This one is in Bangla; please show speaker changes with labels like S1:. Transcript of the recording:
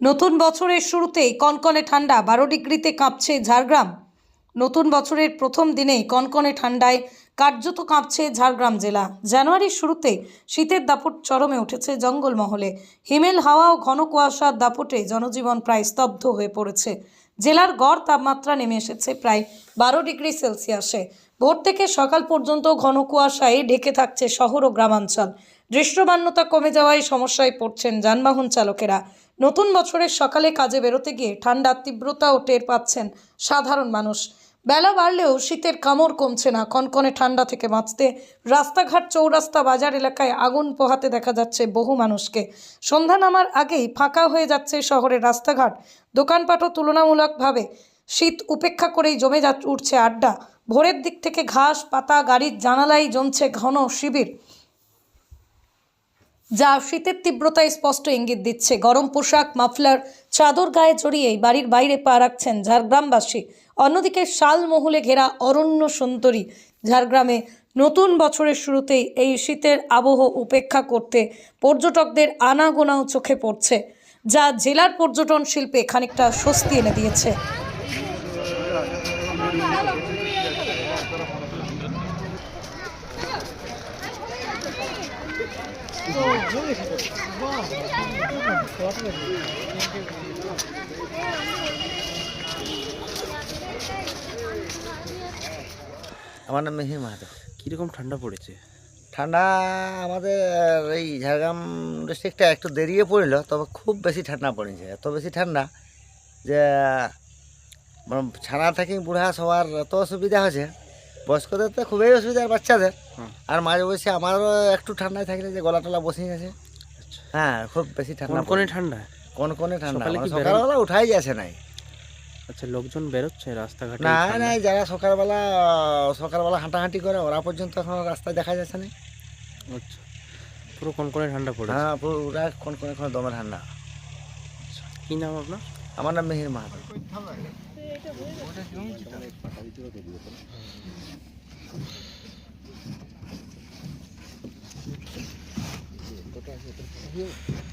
S1: নতুন বছরের শুরুতেই কনকনে ঠান্ডা বারো ডিগ্রিতে কাঁপছে ঝাড়গ্রাম। নতুন বছরের প্রথম দিনেই কনকনে ঠান্ডায় কার্যত কাঁপছে ঝাড়গ্রাম জেলা। জানুয়ারির শুরুতে শীতের দাপট চরমে উঠেছে জঙ্গলমহলে। হিমেল, হাওয়া ও ঘন কুয়াশার দাপটে জনজীবন প্রায় স্তব্ধ হয়ে পড়েছে। জেলার গড় তাপমাত্রা নেমে এসেছে প্রায় বারো ডিগ্রি সেলসিয়াসে। ভোর থেকে সকাল পর্যন্ত ঘন কুয়াশায় ঢেকে থাকছে শহর ও গ্রামাঞ্চল। দৃশ্যমান্যতা কমে যাওয়ায় সমস্যায় পড়ছেন যানবাহন চালকেরা। নতুন বছরের সকালে কাজে বেরোতে গিয়ে ঠান্ডার তীব্রতাও টের পাচ্ছেন সাধারণ মানুষ। বেলা বাড়লেও শীতের কামড় কমছে না। কনকনে ঠান্ডা থেকে বাঁচতে রাস্তাঘাট, চৌরাস্তা, বাজার এলাকায় আগুন পোহাতে দেখা যাচ্ছে বহু মানুষকে। সন্ধ্যা নামার আগেই ফাঁকা হয়ে যাচ্ছে শহরের রাস্তাঘাট। দোকানপাটও তুলনামূলকভাবে শীত উপেক্ষা করেই জমে যা, উঠছে আড্ডা। ভোরের দিক থেকে ঘাস, পাতা, গাড়ির জানালাই জমছে ঘন শিবির। যা শীতের তীব্রতায় স্পষ্ট ইঙ্গিত দিচ্ছে। গরম পোশাক, মাফলার, চাদর গায়ে জড়িয়েই বাড়ির বাইরে পা রাখছেন ঝাড়গ্রামবাসী। অন্যদিকে শালমহলে ঘেরা অরণ্য সুন্দরী ঝাড়গ্রামে নতুন বছরের শুরুতেই এই শীতের আবহ উপেক্ষা করতে পর্যটকদের আনাগোনাও চোখে পড়ছে, যা জেলার পর্যটন শিল্পে খানিকটা স্বস্তি এনে দিয়েছে।
S2: আমার নাম মেহির মাহাতো।
S3: কীরকম ঠান্ডা পড়েছে?
S2: ঠান্ডা আমাদের এই ঝাড়গ্রাম ডিস্ট্রিক্টটা একটু দেরিয়ে পড়ল তবে খুব বেশি ঠান্ডা পড়েছে। এত বেশি ঠান্ডা যে মানে ছানা থেকে বুড়া সবার এত অসুবিধা হয়েছে বয়স্কদের তো খুবই অসুবিধা আর বাচ্চাদের। আর মাঝে বসে আমারও একটু ঠান্ডায় থাকলে যে গলা টলা বসে গেছে।
S3: আচ্ছা।
S2: হ্যাঁ খুব বেশি ঠান্ডা
S3: কোন ঠান্ডা?
S2: কোন কোনে ঠান্ডা? মানে? সকালবেলা উঠাই যাচ্ছে নাই।
S3: আচ্ছা লোকজন বেরোচ্ছে রাস্তাঘাটে
S2: না না যারা সকালবেলা সকালবেলা হাঁটাহাঁটি করে ওরা পর্যন্ত এখন রাস্তায় দেখা যাচ্ছে না
S3: আচ্ছা পুরো কনকনে ঠান্ডা পড়েছে?
S2: হ্যাঁ পুরো কোন কোন কোন দমে ঠান্ডা।
S3: আচ্ছা কী নাম আপনার?
S2: আমার নাম মিহির মাহাতো। Thank you.